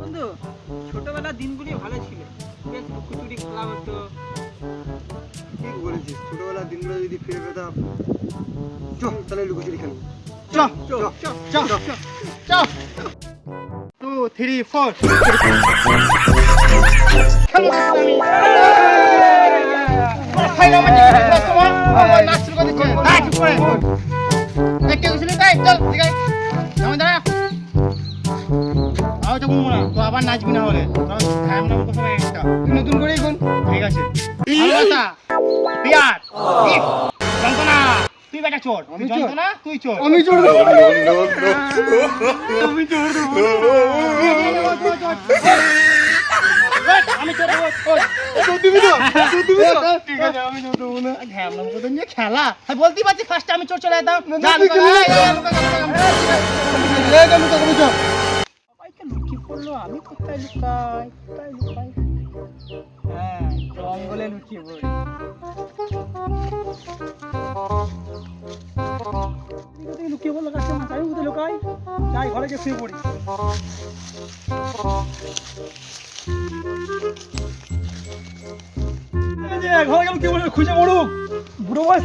বন্ধু ছোটবেলার দিনগুলি ভালো ছিল। বেশ লুকোচুরি খেলা হতো। ঠিক বলেছিস ছোটবেলার দিনগুলো যদি ফিরে পেতাম। চ তাহলে লুকোচুরি খেলব। চ চ চ চ টু থ্রি ফোর খেলো আমি। খাইলাম আমি তোমার নাচ শুরু করে দিচ্ছে করে এই কেউ তাই? চল আবার নাচবি না হলে হ্যাঁ নতুন করেই কোন ঠিক আছে যন্ত্রণা তুই বেটা চোর আমি চোর চোর আমি চোর আমি চোর হ্যাঁ খেলা বলতেই পারছি ফার্স্ট আমি চোর চলে যেতাম এই আমি কোথায় লুকাই? কোথায় লুকাই? হ্যাঁ জঙ্গলে লুকিয়ে পড়ি। লুকিয়ে পড়ল? গাছের মাথায় কোথায় লুকাই? যাই ঘরে গিয়ে শুয়ে পড়ি। ঘরে খুঁজে মরুক বুড়ো বয়স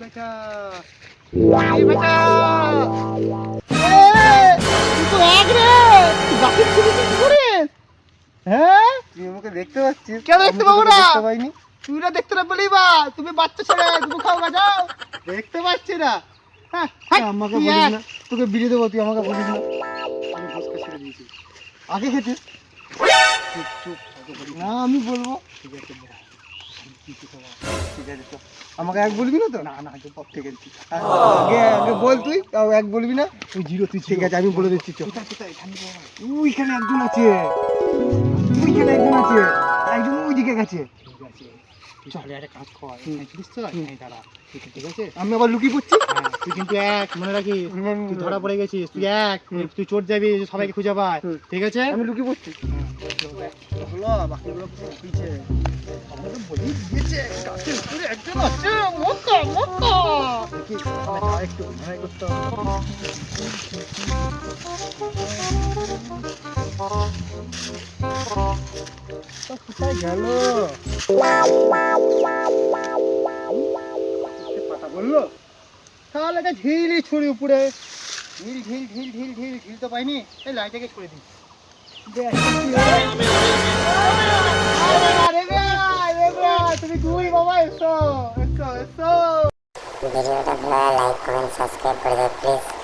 বেটা। বেটা। হ্যাঁ? তুই আমাকে দেখতে পাচ্ছিস? কেন দেখতে পাবো তোকে না? দেখতে পাইনি। তুই না দেখতে না বলেই বা তুমি বাচ্চা ছেলে তুমি খাও গা যাও। দেখতে পাচ্ছি না। হ্যাঁ, আমাকে বলিস না তোকে বিড়ি দেবো তুই আমাকে বলিস না। আমি ঘুষকা ছেড়ে দিয়েছি। আগে খেতিস চুপ চুপ না। আমি বলব। ঠিক আছে বল। ঠিক আছে তো আমাকে এক বলবি না তো? না না ঠিক আছে। আগে আগে বল তুই তাও এক বলবি না? তুই জিরো তুই ঠিক আছে আমি বলে দিচ্ছি চল। ওইখানে একজন আছে। ওইখানে একজন আছে। একজন ওইদিকে গেছে। তো? ঠিক আছে আমি আবার লুকিয়ে পড়ছি? হ্যাঁ, তুই কিন্তু এক মনে রাখিস। হুম, তুই ধরা পড়ে গেছিস তুই এক। তুই চোর যাবি সবাইকে খুঁজে পায়। ঠিক আছে? আমি লুকিয়ে পড়ছি। হলো বাকিগুলো পিছে গেল বলল তাহলে এটা ঝিলই ছুরি উপরে ঢিল ঢিল ঢিল ঢিল ঢিল ঢিল তো পাইনি এই লাইটাকে ছুড়ে দিই তুমি দুই বাবা ভিডিওটা ভালো লাইক কমেন্ট সাবস্ক্রাইব করে দেবে প্লিজ